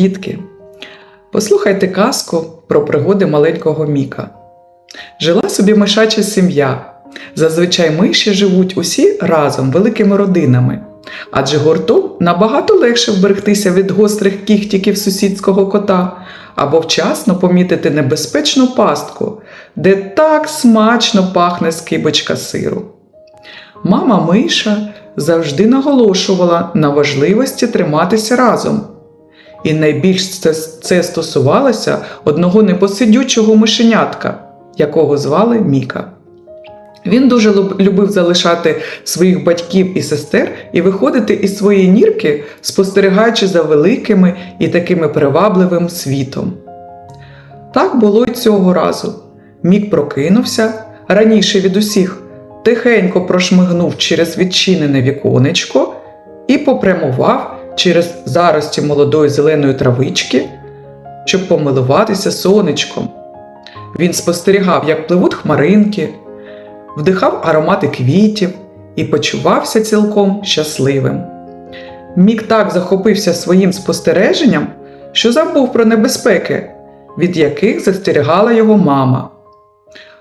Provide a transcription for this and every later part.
Дітки, послухайте казку про пригоди маленького Міка. Жила собі мишача сім'я. Зазвичай миші живуть усі разом великими родинами, адже гуртом набагато легше вберегтися від гострих кіхтіків сусідського кота або вчасно помітити небезпечну пастку, де так смачно пахне скибочка сиру. Мама Миша завжди наголошувала на важливості триматися разом. І найбільш це, це стосувалося одного непосидючого мишенятка, якого звали Міка. Він дуже любив залишати своїх батьків і сестер і виходити із своєї нірки, спостерігаючи за великими і такими привабливим світом. Так було й цього разу. Мік прокинувся раніше від усіх, тихенько прошмигнув через відчинене віконечко і попрямував через зарості молодої зеленої травички, щоб помилуватися сонечком. Він спостерігав, як пливуть хмаринки, вдихав аромати квітів і почувався цілком щасливим. Мік так захопився своїм спостереженням, що забув про небезпеки, від яких застерігала його мама.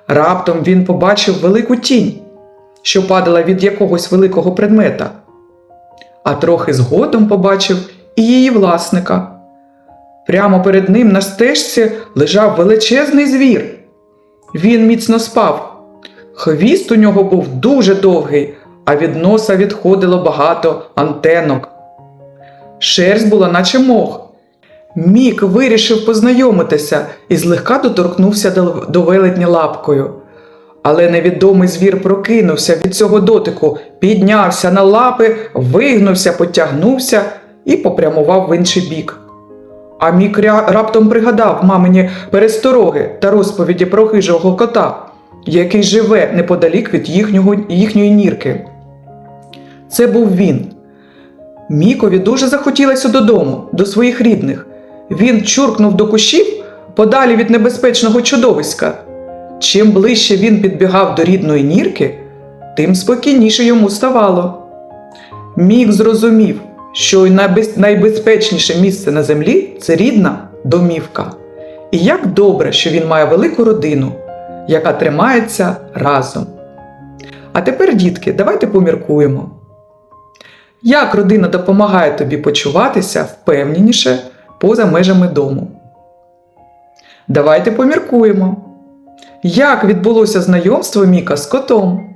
Раптом він побачив велику тінь, що падала від якогось великого предмета, а трохи згодом побачив і її власника. Прямо перед ним на стежці лежав величезний звір. Він міцно спав. Хвіст у нього був дуже довгий, а від носа відходило багато антенок. Шерсть була, наче мох. Мік вирішив познайомитися і злегка доторкнувся до, велетня лапкою. Але невідомий звір прокинувся від цього дотику, піднявся на лапи, вигнувся, потягнувся і попрямував в інший бік. А Мік раптом пригадав мамині перестороги та розповіді про хижого кота, який живе неподалік від їхнього, їхньої нірки. Це був він. Мікові дуже захотілося додому, до своїх рідних. Він чуркнув до кущів подалі від небезпечного чудовиська. Чим ближче він підбігав до рідної нірки, тим спокійніше йому ставало. Мік зрозумів, що найбез- найбезпечніше місце на землі це рідна домівка. І як добре, що він має велику родину, яка тримається разом. А тепер, дітки, давайте поміркуємо. Як родина допомагає тобі почуватися впевненіше поза межами дому? Давайте поміркуємо. Як відбулося знайомство Міка з котом?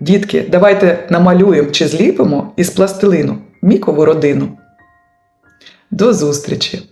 Дітки, давайте намалюємо чи зліпимо із пластилину Мікову родину. До зустрічі!